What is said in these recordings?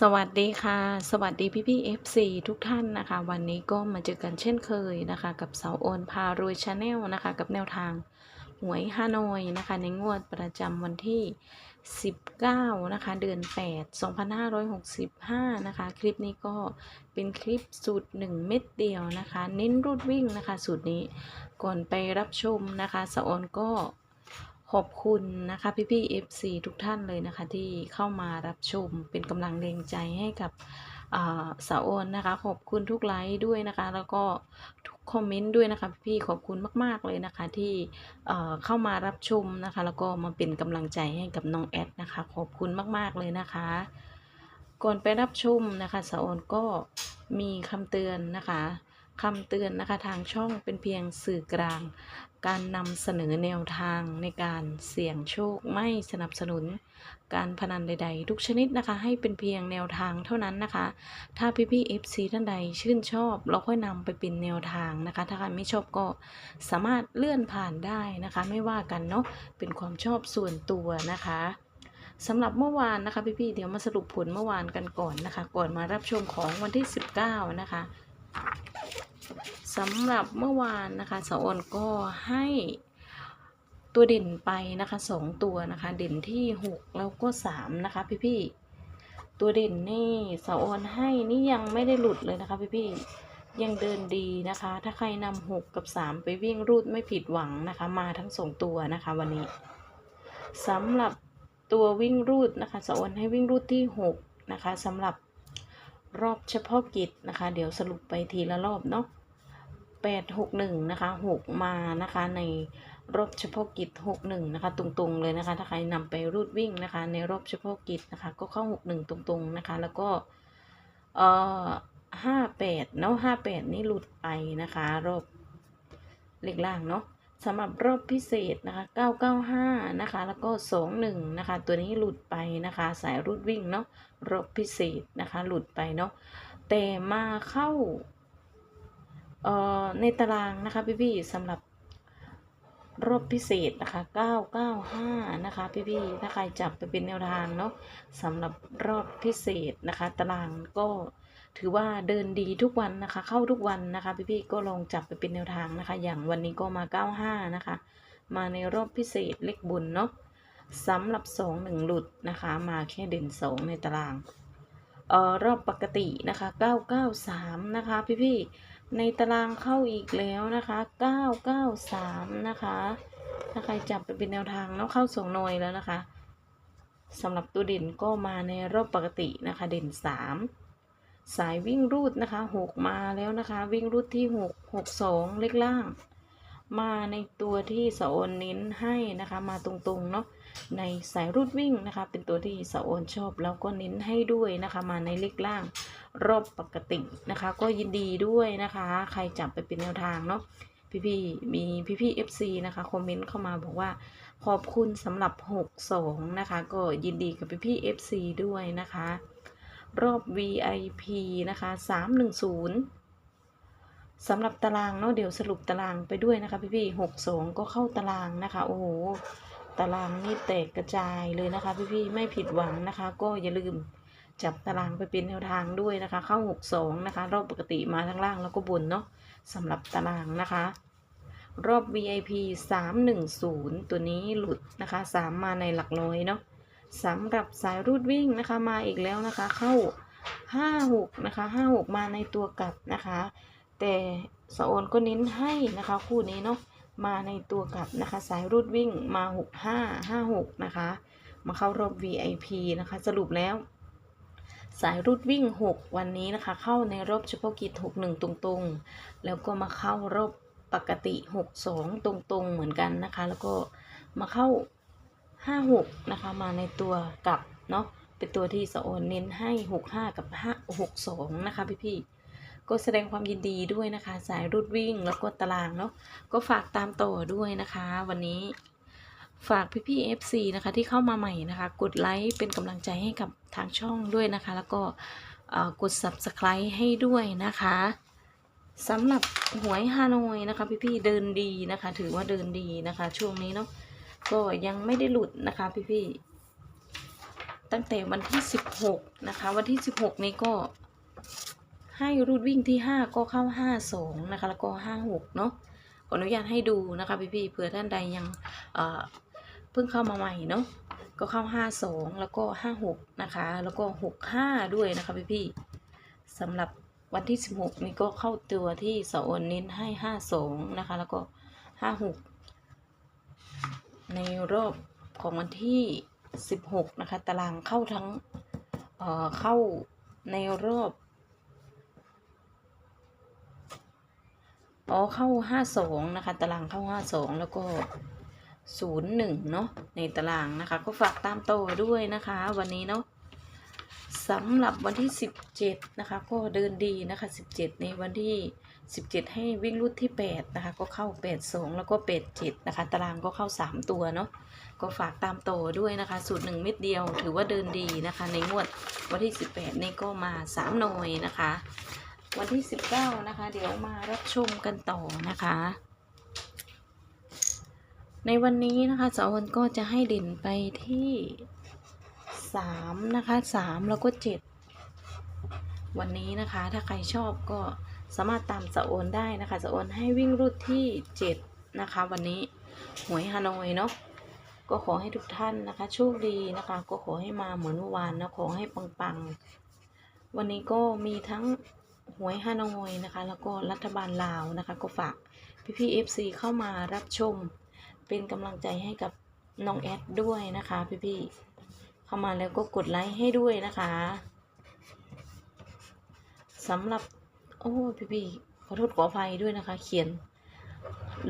สวัสดีค่ะ สวัสดีพี่พี่ FC ทุกท่านนะคะ วันนี้ก็มาเจอกันเช่นเคยนะคะ กับเสาโอนพารวยชาแนลนะคะ กับแนวทางหวยฮานอยนะคะ ในงวดประจำวันที่ 19 นะคะ เดือน 8 2565 นะคะ คลิปนี้ก็เป็นคลิปสูตร 1 เม็ดเดียวนะคะ เน้นรูดวิ่งนะคะ สูตรนี้ก่อนไปรับชมนะคะเสาโอนก็ ขอบคุณนะคะพี่ๆ FC ทุกท่านเลยนะคะ ที่เข้ามารับชมเป็นกำลังแรงใจให้กับสาวโอนนะคะ ขอบคุณทุกไลค์ด้วยนะคะ แล้วก็ทุกคอมเมนต์ด้วยนะคะ พี่ๆขอบคุณมาก ๆเลยนะคะ ที่เอ่อเข้ามารับชมนะคะ แล้วก็มาเป็นกำลังใจให้กับน้องแอดนะคะ ขอบคุณมาก ๆเลยนะคะ ก่อนไปรับชมนะคะสาวโอนก็มีคำเตือนนะคะคำเตือนนะคะทางช่องเป็นเพียงสื่อกลาง การนำเสนอแนวทางในการเสี่ยงโชคไม่สนับสนุน การพนันใด ๆ ทุกชนิดนะคะ ให้เป็นเพียงแนวทางเท่านั้นนะคะ ถ้าพี่ๆ FC ท่านใดชื่นชอบ เราค่อยนำไปเป็นแนวทางนะคะ ถ้าใครไม่ชอบก็สามารถเลื่อนผ่านได้นะคะ ไม่ว่ากันเนาะเป็นความชอบส่วนตัวนะคะสำหรับเมื่อวานนะคะพี่ๆเดี๋ยวมาสรุปผลเมื่อวานกันก่อนนะคะ ก่อนมารับชมของวันที่ 19 นะคะ สำหรับเมื่อวานนะคะสาวออนก็ให้ตัวเด่นไปนะคะสองตัวนะคะ เด่นที่หกแล้วก็สามนะคะ พี่พี่ๆตัวเด่นนี่สาวออนให้นี่ยังไม่ได้หลุดเลยนะคะ พี่พี่ๆยังเดินดีนะคะ ถ้าใครนำหกกับสามไปวิ่งรูดไม่ผิดหวังนะคะ มาทั้งสองตัวนะคะ วันนี้สำหรับตัววิ่งรูดนะคะสาวออนให้วิ่งรูดที่หกนะคะสำหรับรอบเฉพาะกิจนะคะ เดี๋ยวสรุปไปทีละรอบเนาะ แปดหกหนึ่งนะคะหกมานะคะในรอบเฉพาะกิจหกหนึ่งนะคะ ตรงๆเลยนะคะ ถ้าใครนำไปรูดวิ่งนะคะ ในรอบเฉพาะกิจนะคะ ก็เข้าหกหนึ่งตรงๆนะคะ แล้วก็เอ่อห้าแปดเนาะห้าแปดนี่หลุดไปนะคะ รอบเลขล่างเนาะสำหรับรอบพิเศษนะคะเก้าเก้าห้านะคะ แล้วก็สองหนึ่งนะคะ ตัวนี้หลุดไปนะคะ สายรูดวิ่งเนาะ รอบพิเศษนะคะ หลุดไปเนาะ แต่มาเข้า ในตารางนะคะพี่ๆสำหรับรอบพิเศษนะคะ 995 นะคะ พี่ๆถ้าใครจับไปเป็นแนวทางเนาะสำหรับรอบพิเศษนะคะ ตารางก็ถือว่าเดินดีทุกวันนะคะ เข้าทุกวันนะคะ พี่ๆก็ลองจับไปเป็นแนวทางนะคะ อย่างวันนี้ก็มา 95 นะคะ มาในรอบพิเศษเลขบุญเนาะสำหรับ 2 1 หลุดนะคะ มาแค่เด่น 2 ในตารางเอ่อรอบปกตินะคะ 993 นะคะ พี่ๆ ในตารางเข้าอีกแล้วนะคะ 993 นะคะ ถ้าใครจับไปเป็นแนวทางเนาะเข้าสองหน่วยแล้วนะคะสำหรับตัวเด่นก็มาในรอบปกตินะคะ เด่น 3 สายวิ่งรูดนะคะ 6 มาแล้วนะคะ วิ่งรูดที่ 6 62 เลขล่าง มาในตัวที่สะโอนเน้นให้นะคะ มาตรงๆเนาะ ในสายรูดวิ่งนะคะ เป็นตัวที่สะโอนชอบ แล้วก็เน้นให้ด้วยนะคะ มาในเลขล่างรอบปกตินะคะ ก็ยินดีด้วยนะคะ ใครจับไปเป็นแนวทางเนาะพี่ๆมีพี่ๆ FC นะคะคอมเมนต์เข้ามาบอกว่า ขอบคุณสำหรับ 62 นะคะ ก็ยินดีกับพี่ๆ FC ด้วยนะคะ รอบ VIP นะคะ 310สำหรับตารางเนาะเดี๋ยวสรุปตารางไปด้วยนะคะ พี่ๆ62ก็เข้าตารางนะคะ โอ้โห ตารางนี่แตกกระจายเลยนะคะ พี่ๆไม่ผิดหวังนะคะ ก็อย่าลืมจับตารางไปเป็นแนวทางด้วยนะคะ เข้า 62 นะคะ รอบปกติมาทั้งล่างแล้วก็บนเนาะสำหรับตารางนะคะ รอบ VIP 310 ตัวนี้หลุดนะคะ 3 มาในหลักร้อยเนาะสำหรับสายรูดวิ่งนะคะมาอีกแล้วนะคะ เข้า 56 นะคะ 56 มาในตัวกลับนะคะ แต่สะโอนก็เน้นให้นะคะคู่นี้เนาะ มาในตัวกลับนะคะ สายรูดวิ่งมา 6 5 5 6 นะคะ มาเข้ารอบ VIP นะคะ สรุปแล้ว สายรูดวิ่ง 6 วันนี้นะคะ เข้าในรอบเฉพาะกิจ 61 ตรงๆ แล้วก็มาเข้ารอบปกติ 62 ตรงๆ เหมือนกันนะคะ แล้วก็มาเข้า 56 นะคะ มาในตัวกลับเนาะเป็นตัวที่สะโอนเน้นให้ 65 กับ5 62 นะคะพี่ๆ ก็แสดงความยินดีด้วยนะคะ สายรูดวิ่งแล้วก็ตารางเนาะก็ฝากตามต่อด้วยนะคะ วันนี้ฝากพี่ๆ FC นะคะที่เข้ามาใหม่นะคะ กดไลค์เป็นกำลังใจให้กับทางช่องด้วยนะคะ แล้วก็กด Subscribe ให้ด้วยนะคะสำหรับหวยฮานอยนะคะ พี่ๆเดินดีนะคะ ถือว่าเดินดีนะคะ ช่วงนี้เนาะก็ยังไม่ได้หลุดนะคะพี่ๆตั้งแต่วันที่ 16 นะคะ วันที่ 16 นี้ก็ ให้รูดวิ่งที่ 5 ก็เข้า 52 นะคะ แล้วก็ 56 เนาะขออนุญาตให้ดูนะคะพี่ๆเผื่อท่านใดยังเพิ่งเข้ามาใหม่เนาะก็เข้า 52 แล้วก็ 56 นะคะ แล้วก็ 65 ด้วยนะคะพี่ๆสำหรับวันที่ 16 นี้ก็เข้าตัวที่สอนเน้นให้ 52 นะคะ แล้วก็ 56 ในรอบของวันที่ 16 นะคะ ตารางเข้าทั้งเข้าในรอบ อ๋อเข้า52นะคะ ตารางเข้า52แล้วก็01เนาะในตารางนะคะ ก็ฝากตามโตด้วยนะคะ วันนี้เนาะสำหรับวันที่17นะคะก็เดินดีนะคะ17ในวันที่17ให้วิ่งรุดที่8นะคะ ก็เข้า82แล้วก็87นะคะ ตารางก็เข้า3ตัวเนาะก็ฝากตามโตด้วยนะคะ สูตร1เม็ดเดียวถือว่าเดินดีนะคะ ในงวดวันที่18นี่ก็มา3หน่วยนะคะ วันที่ 19 นะคะ เดี๋ยวมารับชมกันต่อนะคะ ในวันนี้นะคะสาววันก็จะให้เด่นไปที่ 3 นะคะ 3 แล้วก็ 7 วันนี้นะคะ ถ้าใครชอบก็สามารถตามสาวโอนได้นะคะสาวโอนให้วิ่งรุดที่ 7 นะคะ วันนี้หวยฮานอยเนาะก็ขอให้ทุกท่านนะคะโชคดีนะคะ ก็ขอให้มาเหมือนเมื่อวานนะขอให้ปังๆ วันนี้ก็มีทั้ง หวยฮานอยนะคะ แล้วก็รัฐบาลลาวนะคะ ก็ฝากพี่ๆ FC เเข้ามารับชม เป็นกำลังใจให้กับน้องแอดด้วยนะคะ พี่ๆเข้ามาแล้วก็กดไลค์ให้ด้วยนะคะสำหรับ โอ้พี่ๆขอโทษขออภัยด้วยนะคะ เขียน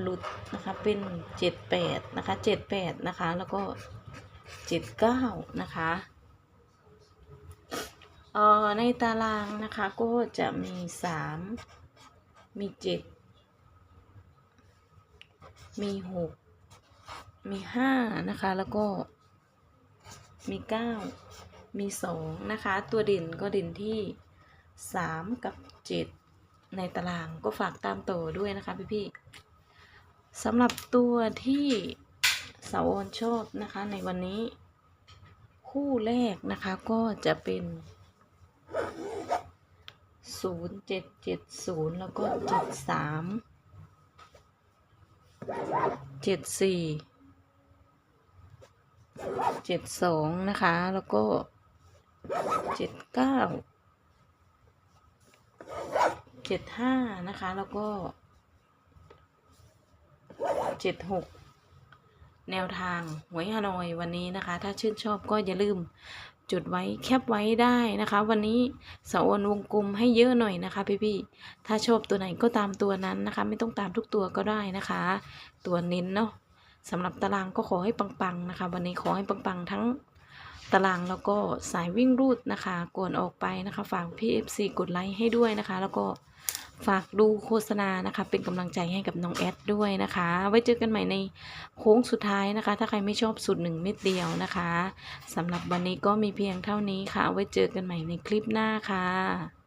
หลุดนะคะเป็นเจ็ดแปดนะคะเจ็ดแปดนะคะ แล้วก็เจ็ดเก้านะคะ อ่อในตารางนะคะก็จะมีสามมีเจ็ดมีหกมีห้านะคะแล้วก็มีเก้ามีสองนะคะ ตัวเด่นก็เด่นที่สามกับเจ็ดในตารางก็ฝากตามโตวด้วยนะคะพี่ๆสำหรับตัวที่เสาออนชอบนะคะในวันนี้ คู่แรกนะคะก็จะเป็น ศูนย์เจ็ดเจ็ดศูนย์แล้วก็เจ็ดสามเจ็ดสี่เจ็ดสองนะคะ แล้วก็เจ็ดเก้าเจ็ดห้านะคะ แล้วก็เจ็ดหกแนวทางหวยฮานอยวันนี้นะคะ ถ้าชื่นชอบก็อย่าลืม จุดไว้แคปไว้ได้นะคะ วันนี้สาวอนวงกลมให้เยอะหน่อยนะคะ พี่ๆถ้าชอบตัวไหนก็ตามตัวนั้นนะคะ ไม่ต้องตามทุกตัวก็ได้นะคะ ตัวเน้นเนาะสำหรับตารางก็ขอให้ปังๆนะคะ วันนี้ขอให้ปังๆทั้งตารางแล้วก็สายวิ่งรูดนะคะก่อนออกไปนะคะ ฝากพี่ FC กดไลค์ให้ด้วยนะคะ แล้วก็ ฝากดูโฆษณานะคะ เป็นกำลังใจให้กับน้องแอดด้วยนะคะ ไว้เจอกันใหม่ในโค้งสุดท้ายนะคะ ถ้าใครไม่ชอบสุดหนึ่งเม็ดเดียวนะคะสำหรับวันนี้ก็มีเพียงเท่านี้ค่ะ ไว้เจอกันใหม่ในคลิปหน้าค่ะ